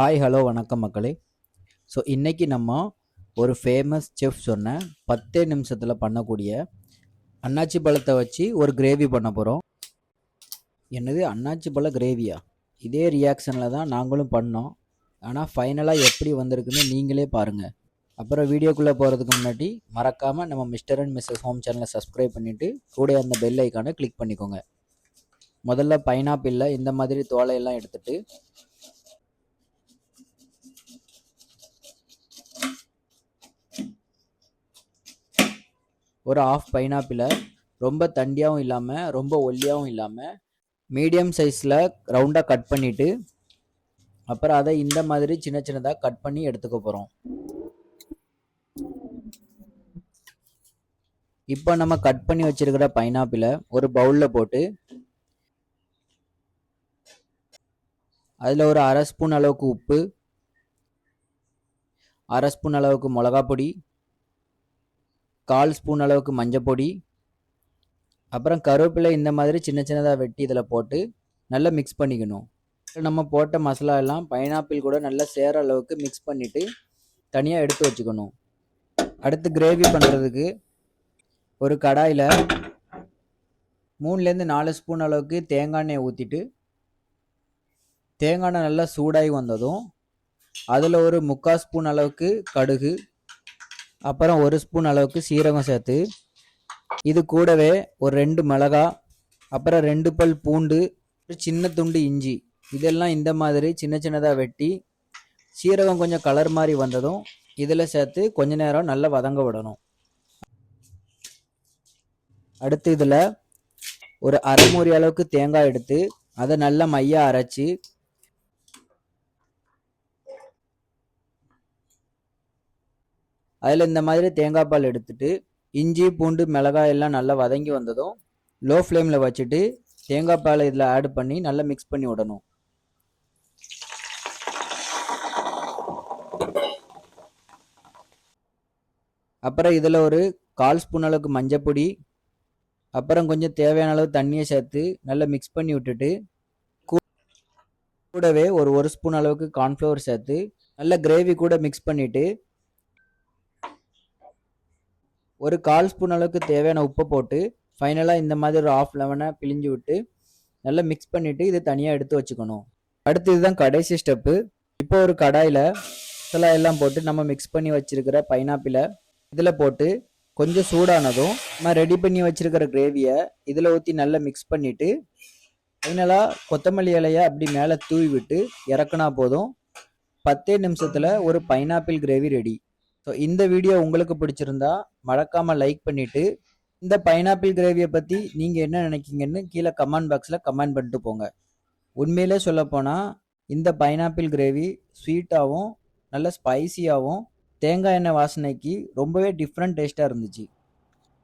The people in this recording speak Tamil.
ஹாய் ஹலோ வணக்கம் மக்களே. ஸோ இன்றைக்கி நம்ம ஒரு ஃபேமஸ் செஃப் சொன்ன பத்தே நிமிஷத்தில் பண்ணக்கூடிய அன்னாச்சி பழத்தை வச்சு ஒரு கிரேவி பண்ண போகிறோம் என்னது? அன்னாச்சி பழ கிரேவியா இதே ரியாக்ஷனில் தான் நாங்களும் பண்ணோம். ஆனால் ஃபைனலாக எப்படி வந்திருக்குன்னு நீங்களே பாருங்கள் அப்புறம் வீடியோக்குள்ளே போகிறதுக்கு முன்னாடி மறக்காமல் நம்ம மிஸ்டர் அண்ட் மிஸ்ஸஸ் ஹோம் சேனலை சப்ஸ்கிரைப் பண்ணிவிட்டு கூட அந்த பெல் ஐக்கானை கிளிக் பண்ணிக்கோங்க. முதல்ல பைனாப்பிளில் இந்த மாதிரி தோலையெல்லாம் எடுத்துகிட்டு ஒரு ஆஃப் பைனாப்பிளை ரொம்ப தண்டியாகவும் இல்லாமல் ரொம்ப ஒல்லியாகவும் இல்லாமல் மீடியம் சைஸில் ரவுண்டாக கட் பண்ணிவிட்டு அப்புறம் அதை இந்த மாதிரி சின்ன சின்னதாக கட் பண்ணி எடுத்துக்க போகிறோம் இப்போ நம்ம கட் பண்ணி வச்சிருக்கிற பைனாப்பிளை ஒரு பவுலில் போட்டு அதில் ஒரு அரை ஸ்பூன் அளவுக்கு உப்பு அரை ஸ்பூன் அளவுக்கு மிளகா பொடி கால் ஸ்பூன் அளவுக்கு மஞ்சள் பொடி அப்புறம் கருவேப்பிலை இந்த மாதிரி சின்ன சின்னதாக வெட்டி இதில் போட்டு நல்லா மிக்ஸ் பண்ணிக்கணும். நம்ம போட்ட மசாலா எல்லாம் பைனாப்பிள் கூட நல்லா சேர அளவுக்கு மிக்ஸ் பண்ணிவிட்டு தனியாக எடுத்து வச்சுக்கணும். அடுத்து கிரேவி பண்ணுறதுக்கு ஒரு கடாயில் மூணுலேருந்து நாலு ஸ்பூன் அளவுக்கு தேங்காய் எண்ணெய் ஊற்றிட்டு தேங்காய் எண்ணெய் நல்லா சூடாகி வந்ததும் அதில் ஒரு முக்கால் ஸ்பூன் அளவுக்கு கடுகு அப்புறம் ஒரு ஸ்பூன் அளவுக்கு சீரகம் சேர்த்து இது கூடவே ஒரு ரெண்டு மிளகா அப்புறம் ரெண்டு பல் பூண்டு ஒரு சின்ன துண்டு இஞ்சி. இதெல்லாம் இந்த மாதிரி சின்ன சின்னதாக வெட்டி சீரகம் கொஞ்சம் கலர் மாதிரி வந்ததும் இதில் சேர்த்து கொஞ்ச நேரம் நல்லா வதங்க விடணும். அடுத்து இதில் ஒரு அரைமுறை அளவுக்கு தேங்காய் எடுத்து அதை நல்லா மையாக அரைச்சி அதில் இந்த மாதிரி தேங்காய் பால் எடுத்துட்டு இஞ்சி பூண்டு மிளகாய் எல்லாம் நல்லா வதங்கி வந்ததும் லோ ஃப்ளேமில் வச்சுட்டு தேங்காய் பாலை இதில் ஆட் பண்ணி நல்லா மிக்ஸ் பண்ணி விடணும். அப்புறம் இதில் ஒரு கால் ஸ்பூன் அளவுக்கு மஞ்சப்பொடி அப்புறம் கொஞ்சம் தேவையான அளவு தண்ணியை சேர்த்து நல்லா மிக்ஸ் பண்ணி விட்டுட்டு கூ- கூடவே ஒரு ஒரு ஸ்பூன் அளவுக்கு கார்ன்ஃப்ளவர் சேர்த்து நல்லா கிரேவி கூட மிக்ஸ் பண்ணிவிட்டு ஒரு கால் ஸ்பூன் அளவுக்கு தேவையான உப்பை போட்டு ஃபைனலாக இந்த மாதிரி ஒரு ஆஃப் லெமனை பிழிஞ்சு விட்டு நல்லா மிக்ஸ் பண்ணிவிட்டு இது தனியாக எடுத்து வச்சுக்கணும். அடுத்து இதுதான் கடைசி ஸ்டெப்பு இப்போ ஒரு கடாயில் மசாலா எல்லாம் போட்டு நம்ம மிக்ஸ் பண்ணி வச்சுருக்கிற பைனாப்பிளை இதில் போட்டு கொஞ்சம் சூடானதும் நம்ம ரெடி பண்ணி வச்சுருக்கிற கிரேவியை இதில் ஊற்றி நல்லா மிக்ஸ் பண்ணிவிட்டு ஃபைனலாக கொத்தமல்லி இலையை அப்படி மேலே தூவி விட்டு இறக்குனா போதும். பத்தே நிமிஷத்தில் ஒரு பைனாப்பிள் கிரேவி ரெடி ஸோ இந்த வீடியோ உங்களுக்கு பிடிச்சிருந்தா மறக்காம லைக் பண்ணிட்டு இந்த பைனாப்பிள் கிரேவியை பற்றி நீங்கள் என்ன நினைக்கிங்கன்னு கீழே கமெண்ட் பாக்ஸில் கமெண்ட் பண்ணிட்டு போங்க. உண்மையிலே சொல்லப்போனால் இந்த பைனாப்பிள் கிரேவி ஸ்வீட்டாகவும் நல்ல ஸ்பைசியாகவும் தேங்காய் எண்ணெய் வாசனைக்கு ரொம்பவே டிஃப்ரெண்ட் டேஸ்ட்டாக இருந்துச்சு.